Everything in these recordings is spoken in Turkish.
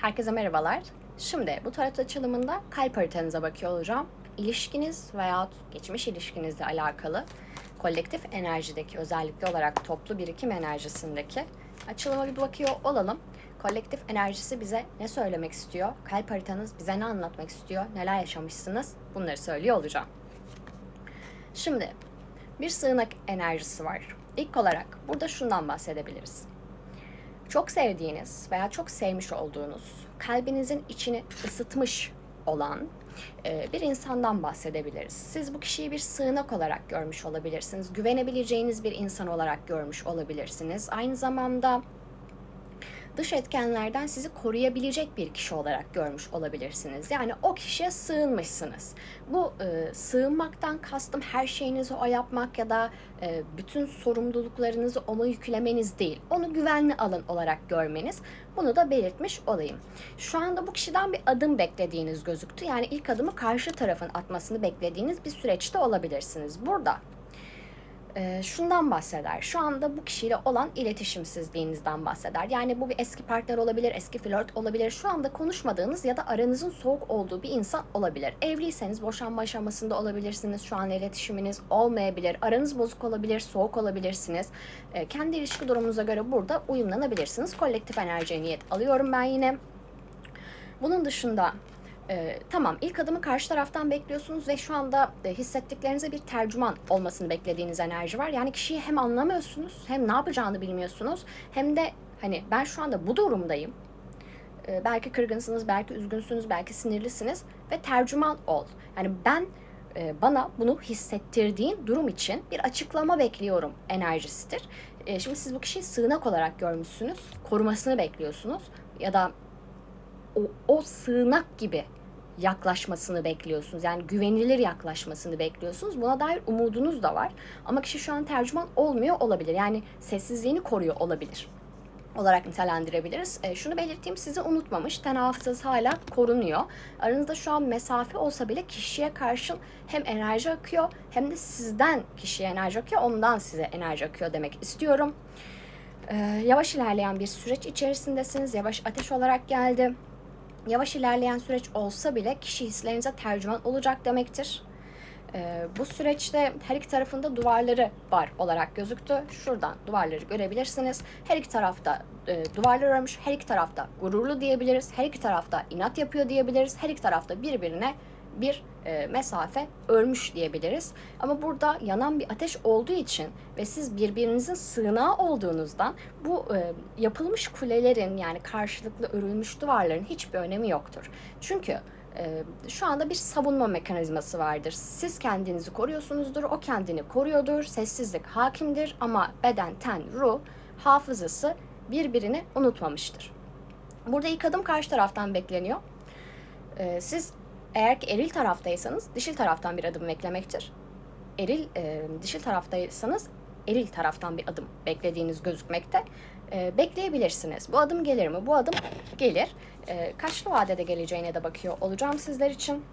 Herkese merhabalar. Şimdi bu tarot açılımında kalp haritanıza bakıyor olacağım. İlişkiniz veya geçmiş ilişkinizle alakalı kolektif enerjideki özellikle olarak toplu birikim enerjisindeki açılıma bir bakıyor olalım. Kolektif enerjisi bize ne söylemek istiyor? Kalp haritanız bize ne anlatmak istiyor? Neler yaşamışsınız? Bunları söylüyor olacağım. Şimdi bir sığınak enerjisi var. İlk olarak burada şundan bahsedebiliriz. Çok sevdiğiniz veya çok sevmiş olduğunuz, kalbinizin içini ısıtmış olan e, bir insandan bahsedebiliriz. Siz bu kişiyi bir sığınak olarak görmüş olabilirsiniz. Güvenebileceğiniz bir insan olarak görmüş olabilirsiniz. Aynı zamanda dış etkenlerden sizi koruyabilecek bir kişi olarak görmüş olabilirsiniz. Yani o kişiye sığınmışsınız. Bu e, sığınmaktan kastım her şeyinizi o yapmak ya da e, bütün sorumluluklarınızı ona yüklemeniz değil. Onu güvenli alan olarak görmeniz. Bunu da belirtmiş olayım. Şu anda bu kişiden bir adım beklediğiniz gözüktü. Yani ilk adımı karşı tarafın atmasını beklediğiniz bir süreçte olabilirsiniz. Burada e, şundan bahseder. Şu anda bu kişiyle olan iletişimsizliğinizden bahseder. Yani bu bir eski partner olabilir, eski flört olabilir. Şu anda konuşmadığınız ya da aranızın soğuk olduğu bir insan olabilir. Evliyseniz boşanma aşamasında olabilirsiniz. Şu an iletişiminiz olmayabilir. Aranız bozuk olabilir, soğuk olabilirsiniz. E, kendi ilişki durumunuza göre burada uyumlanabilirsiniz. Kolektif enerjiye niyet alıyorum ben yine. Bunun dışında ee, tamam ilk adımı karşı taraftan bekliyorsunuz ve şu anda e, hissettiklerinize bir tercüman olmasını beklediğiniz enerji var. Yani kişiyi hem anlamıyorsunuz hem ne yapacağını bilmiyorsunuz hem de hani ben şu anda bu durumdayım. Ee, belki kırgınsınız, belki üzgünsünüz, belki sinirlisiniz ve tercüman ol. Yani ben e, bana bunu hissettirdiğin durum için bir açıklama bekliyorum enerjisidir. E, şimdi siz bu kişiyi sığınak olarak görmüşsünüz, korumasını bekliyorsunuz ya da o, o sığınak gibi yaklaşmasını bekliyorsunuz. Yani güvenilir yaklaşmasını bekliyorsunuz. Buna dair umudunuz da var. Ama kişi şu an tercüman olmuyor olabilir. Yani sessizliğini koruyor olabilir olarak nitelendirebiliriz. E, şunu belirteyim sizi unutmamış. Ten hala korunuyor. Aranızda şu an mesafe olsa bile kişiye karşı hem enerji akıyor hem de sizden kişiye enerji akıyor. Ondan size enerji akıyor demek istiyorum. E, yavaş ilerleyen bir süreç içerisindesiniz. Yavaş ateş olarak geldi yavaş ilerleyen süreç olsa bile kişi hislerinize tercüman olacak demektir. Ee, bu süreçte her iki tarafında duvarları var olarak gözüktü. Şuradan duvarları görebilirsiniz. Her iki tarafta e, duvarlar örmüş. Her iki tarafta gururlu diyebiliriz. Her iki tarafta inat yapıyor diyebiliriz. Her iki tarafta birbirine bir e, mesafe örmüş diyebiliriz. Ama burada yanan bir ateş olduğu için ve siz birbirinizin sığınağı olduğunuzdan bu e, yapılmış kulelerin yani karşılıklı örülmüş duvarların hiçbir önemi yoktur. Çünkü e, şu anda bir savunma mekanizması vardır. Siz kendinizi koruyorsunuzdur, o kendini koruyordur, sessizlik hakimdir ama beden, ten, ruh, hafızası birbirini unutmamıştır. Burada ilk adım karşı taraftan bekleniyor. E, siz eğer ki eril taraftaysanız dişil taraftan bir adım beklemektir. Eril e, dişil taraftaysanız eril taraftan bir adım beklediğiniz gözükmekte. E, bekleyebilirsiniz. Bu adım gelir mi? Bu adım gelir. E, kaçlı vadede geleceğine de bakıyor olacağım sizler için.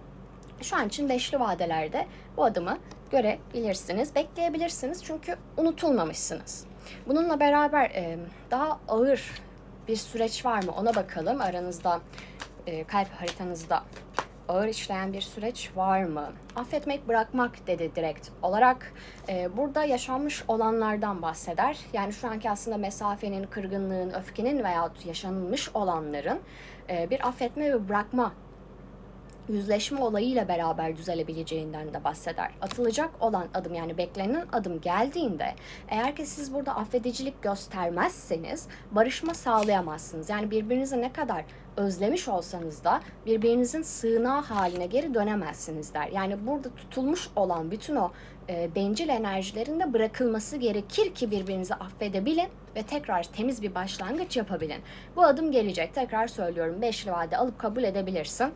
Şu an için beşli vadelerde bu adımı görebilirsiniz, bekleyebilirsiniz çünkü unutulmamışsınız. Bununla beraber e, daha ağır bir süreç var mı ona bakalım. Aranızda e, kalp haritanızda ağır işleyen bir süreç var mı? Affetmek bırakmak dedi direkt olarak. E, burada yaşanmış olanlardan bahseder. Yani şu anki aslında mesafenin, kırgınlığın, öfkenin veya yaşanılmış olanların e, bir affetme ve bırakma yüzleşme olayıyla beraber düzelebileceğinden de bahseder. Atılacak olan adım yani beklenen adım geldiğinde eğer ki siz burada affedicilik göstermezseniz barışma sağlayamazsınız. Yani birbirinizi ne kadar özlemiş olsanız da birbirinizin sığınağı haline geri dönemezsiniz der. Yani burada tutulmuş olan bütün o e, bencil enerjilerin de bırakılması gerekir ki birbirinizi affedebilin ve tekrar temiz bir başlangıç yapabilin. Bu adım gelecek. Tekrar söylüyorum. Beşli vade alıp kabul edebilirsin.